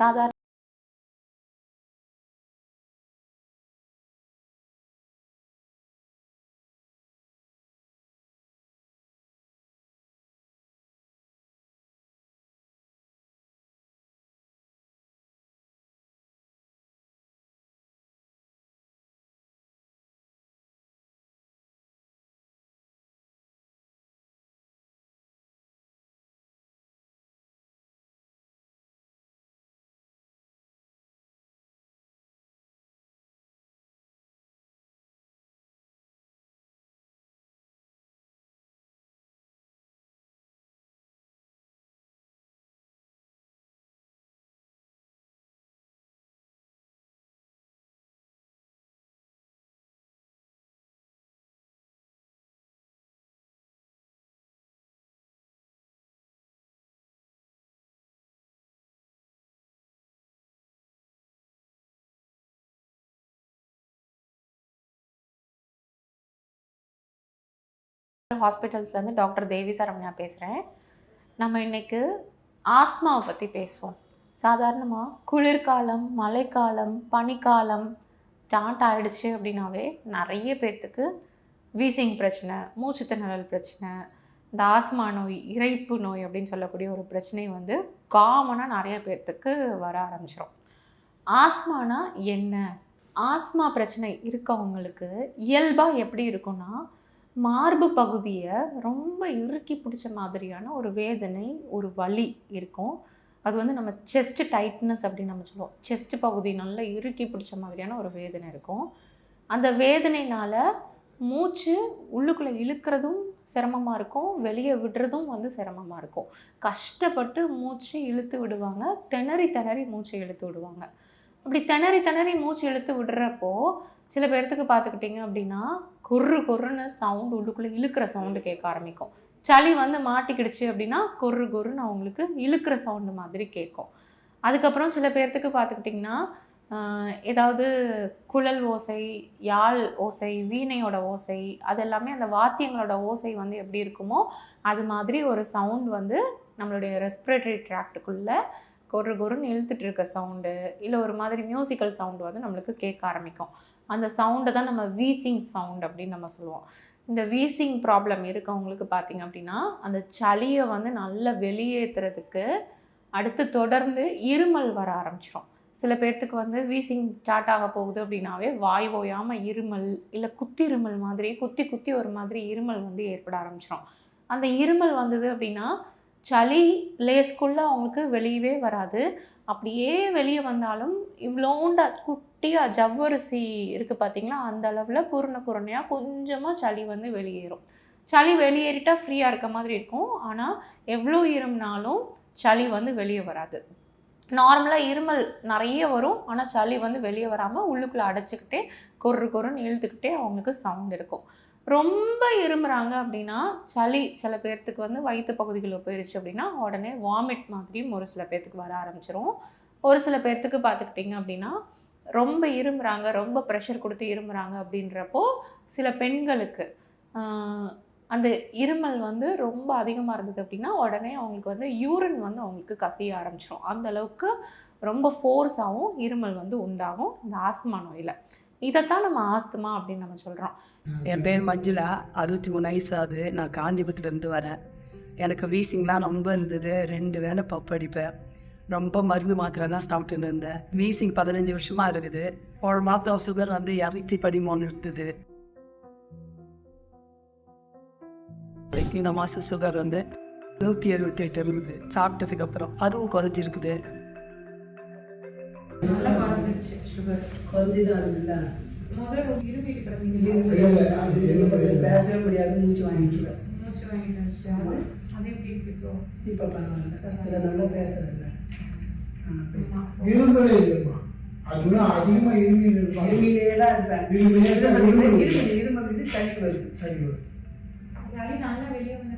സാധാരണ ஹாஸ்பிட்டல்ஸ்லேருந்து டாக்டர் தேவி சரவணா பேசுகிறேன் நம்ம இன்றைக்கு ஆஸ்மாவை பற்றி பேசுவோம். சாதாரணமாக குளிர்காலம் மழைக்காலம் பனிக்காலம் ஸ்டார்ட் ஆகிடுச்சு அப்படின்னாவே நிறைய பேர்த்துக்கு வீசிங் பிரச்சனை மூச்சு திணறல் பிரச்சனை இந்த ஆஸ்மா நோய் இறைப்பு நோய் அப்படின்னு சொல்லக்கூடிய ஒரு பிரச்சனை வந்து காமனாக நிறைய பேர்த்துக்கு வர ஆரம்பிச்சிடும் ஆஸ்மானா என்ன? ஆஸ்மா பிரச்சனை இருக்கவங்களுக்கு இயல்பாக எப்படி இருக்கும்னா மார்பு பகுதியை ரொம்ப இறுக்கி பிடிச்ச மாதிரியான ஒரு வேதனை ஒரு வலி இருக்கும். அது வந்து நம்ம செஸ்ட் டைட்னஸ் அப்படின்னு நம்ம சொல்லுவோம். செஸ்ட் பகுதி நல்லா இறுக்கி பிடிச்ச மாதிரியான ஒரு வேதனை இருக்கும். அந்த வேதனைனால மூச்சு உள்ளுக்குள்ளே இழுக்கிறதும் சிரமமாக இருக்கும். வெளியே விடுறதும் வந்து சிரமமாக இருக்கும். கஷ்டப்பட்டு மூச்சு இழுத்து விடுவாங்க. திணறி திணறி மூச்சு இழுத்து விடுவாங்க. அப்படி திணறி திணறி மூச்சு இழுத்து விடுறப்போ சில பேர்த்துக்கு பார்த்துக்கிட்டிங்க அப்படின்னா குர்ரு குர்ருன்னு சவுண்டு உள்ளுக்குள்ளே இழுக்கிற சவுண்டு கேட்க ஆரம்பிக்கும். சளி வந்து மாட்டிக்கிடுச்சு அப்படின்னா கொர்ரு குர்ருன்னு அவங்களுக்கு இழுக்கிற சவுண்டு மாதிரி கேட்கும். அதுக்கப்புறம் சில பேர்த்துக்கு பார்த்துக்கிட்டிங்கன்னா ஏதாவது குழல் ஓசை யாழ் ஓசை வீணையோட ஓசை அது எல்லாமே அந்த வாத்தியங்களோட ஓசை வந்து எப்படி இருக்குமோ அது மாதிரி ஒரு சவுண்ட் வந்து நம்மளுடைய ரெஸ்பிரேட்டரி ட்ராக்டுக்குள்ளே கொரு கொருன்னு இழுத்துட்டு இருக்க சவுண்டு இல்லை ஒரு மாதிரி மியூசிக்கல் சவுண்டு வந்து நம்மளுக்கு கேட்க ஆரம்பிக்கும். அந்த சவுண்டை தான் நம்ம வீசிங் சவுண்ட் அப்படின்னு நம்ம சொல்லுவோம். இந்த வீசிங் ப்ராப்ளம் இருக்கவங்களுக்கு பார்த்தீங்க அப்படின்னா அந்த சளியை வந்து நல்லா வெளியேற்றுறதுக்கு அடுத்து தொடர்ந்து இருமல் வர ஆரம்பிச்சிடும் சில பேர்த்துக்கு வந்து வீசிங் ஸ்டார்ட் ஆக போகுது அப்படின்னாவே வாய் ஓயாமல் இருமல் இல்லை குத்தி இருமல் மாதிரி குத்தி குத்தி ஒரு மாதிரி இருமல் வந்து ஏற்பட ஆரம்பிச்சிடும் அந்த இருமல் வந்தது அப்படின்னா சளி லேஸ்க்குள்ளே அவங்களுக்கு வெளியவே வராது. அப்படியே வெளியே வந்தாலும் இவ்வளோண்ட குட்டியாக ஜவ்வரிசி இருக்குது பார்த்தீங்களா அந்த அளவில் குருணை குருணையாக கொஞ்சமாக சளி வந்து வெளியேறும். சளி வெளியேறிட்டால் ஃப்ரீயாக இருக்க மாதிரி இருக்கும். ஆனால் எவ்வளோ இருமுனாலும் சளி வந்து வெளியே வராது. நார்மலாக இருமல் நிறைய வரும். ஆனால் சளி வந்து வெளியே வராமல் உள்ளுக்குள்ளே அடைச்சிக்கிட்டே கொரு கொருன்னு இழுத்துக்கிட்டே அவங்களுக்கு சவுண்ட் இருக்கும். ரொம்ப இருமுறாங்க அப்படின்னா சளி சில பேர்த்துக்கு வந்து வயிற்று பகுதிகளில் போயிடுச்சு அப்படின்னா உடனே வாமிட் மாதிரியும் ஒரு சில பேர்த்துக்கு வர ஆரம்பிச்சிரும். ஒரு சில பேர்த்துக்கு பார்த்துக்கிட்டிங்க அப்படின்னா ரொம்ப இருமுறாங்க ரொம்ப ப்ரெஷர் கொடுத்து இருமுறாங்க அப்படின்றப்போ சில பெண்களுக்கு அந்த இருமல் வந்து ரொம்ப அதிகமாக இருந்தது அப்படின்னா உடனே அவங்களுக்கு வந்து யூரின் வந்து அவங்களுக்கு கசிய ஆரம்பிச்சிடும் அந்த அளவுக்கு ரொம்ப ஃபோர்ஸாகவும் இருமல் வந்து உண்டாகும் இந்த ஆஸ்மா நோயில். இதைத்தான் நம்ம ஆஸ்துமா அப்படின்னு நம்ம சொல்கிறோம் என் பேர் மஞ்சுளா. அறுபத்தி மூணு வயசு ஆகுது. நான் காஞ்சிபுரத்துலேருந்து வரேன். எனக்கு வீசிங்லாம் ரொம்ப இருந்தது. ரெண்டு வேளை பப்படிப்பேன் ரொம்ப மருந்து மாத்திரை தான் சாப்பிட்டுன்னு இருந்தேன். வீசிங் பதினஞ்சு வருஷமா இருக்குது. ஒரு மாதம் சுகர் வந்து இரநூத்தி பதிமூணு இருந்தது. இந்த மாதம் சுகர் வந்து நூற்றி எழுபத்தி எட்டு இருக்குது சாப்பிட்டதுக்கு அப்புறம் அதுவும் குறைஞ்சிருக்குது. குறைஞ்சிதான் இருக்குல்ல? பேசவே முடியாது மூச்சு வாங்கிட்டு இப்போ? பரவாயில்ல. இதை நல்லா பேசுறேன் இரும்பலே இல்லைம்மா அதுதான் அதிகமா இருமி இருப்பாங்க இருமிலே தான் இருப்பேன். இருமிலே தான் இருமல் இருமல் இருமல் இருமல் வந்து சளி வருது. சளி நல்லா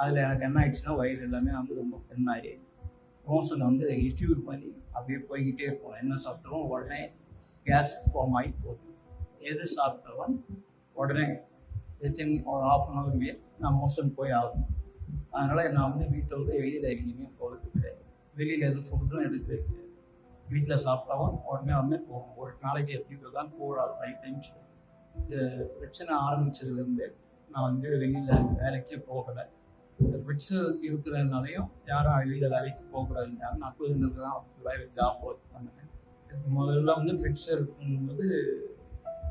அதில் எனக்கு என்ன ஆயிடுச்சுன்னா வயிறு எல்லாமே வந்து ரொம்ப பெண்ணாகி மோஷன் வந்து லிக்யூட் பண்ணி அப்படியே போய்கிட்டே இருக்கும். என்ன சாப்பிட்டாலும் உடனே கேஸ் ஃபார்ம் ஆகி போகும் எது சாப்பிட்டாலும் உடனே வித்தின் ஒரு ஆஃப் அன் ஹவர்லேயே நான் மோஷன் போய் ஆகணும். அதனால் நான் வந்து வீட்டை விட்டு வெளியில் எங்கேயுமே போகிறது கிடையாது. வெளியில் எதுவும் ஃபுட்டும் எடுக்கிறது கிடையாது வீட்டில் சாப்பிட்டாவும் உடனே வந்து போகும் ஒரு நாளைக்கு எப்படி போதான் போடாது ஃபைவ் டைம்ஸ் இந்த பிரச்சனை ஆரம்பிச்சதுலேருந்து நான் வந்து வெளியில் வேலைக்கே போகலை. இந்த ஃபிட்ஸு இருக்கிறதுனாலையும் யாரும் வெளியில் வேலைக்கு போகக்கூடாதுன்றாங்க நான் அப்போது தான் வேலை ஜாப் ஒர்க் பண்ணேன் முதல்ல வந்து ஃபிட்ஸ் இருக்கும்போது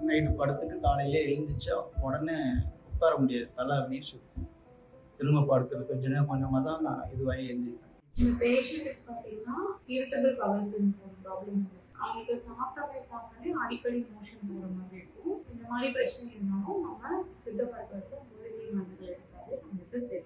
நைட்டு படுத்துட்டு காலையிலே எழுந்துச்சா உடனே உட்கார முடியாது. தலை அப்படின்னு சொல்லி திரும்ப படுத்துறது கொஞ்ச நேரம் கொஞ்சமாக தான் நான் இதுவாகி எழுந்திருக்கேன். இந்த பேஷண்ட்டுக்கு பார்த்தீங்கன்னா இரிட்டபிள் பவர் சிண்ட்ரோம் ப்ராப்ளம் அவங்களுக்கு சாப்பிட்டாலே சாப்பிட்டாலே அடிக்கடி மோஷன் போகிற மாதிரி இருக்கும். இந்த மாதிரி பிரச்சனை இருந்தாலும் நம்ம சித்த மருத்துவத்தில் மூலிகை மருந்துகள் எடுத்தாலே நம்மளுக்கு சரி.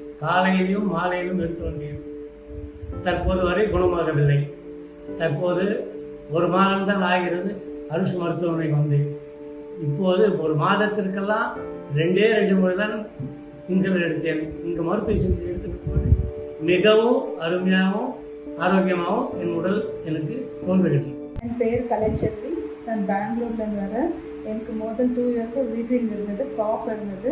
காலையிலும் மாலையிலும் எடுத்து வந்தேன். தற்போது வரை குணமாகவில்லை. தற்போது ஒரு மாதம்தான் ஆகிறது. அருஷ் மருத்துவமனைக்கு வந்தேன். இப்போது ஒரு மாதத்திற்கெல்லாம் ரெண்டே ரெண்டு முறை தான் இன்ஹேலர் எடுத்தேன். இங்கே மருத்துவ சிகிச்சை எடுத்துட்டு போது மிகவும் அருமையாகவும் ஆரோக்கியமாகவும் என் உடல் எனக்கு தோன்றுகிறது. என் பெயர் கலைச்செல்வி. நான் பெங்களூர்லேருந்து வரேன். எனக்கு மோதல் டூ இயர்ஸாக வீசிங் இருந்தது காஃப் இருந்தது.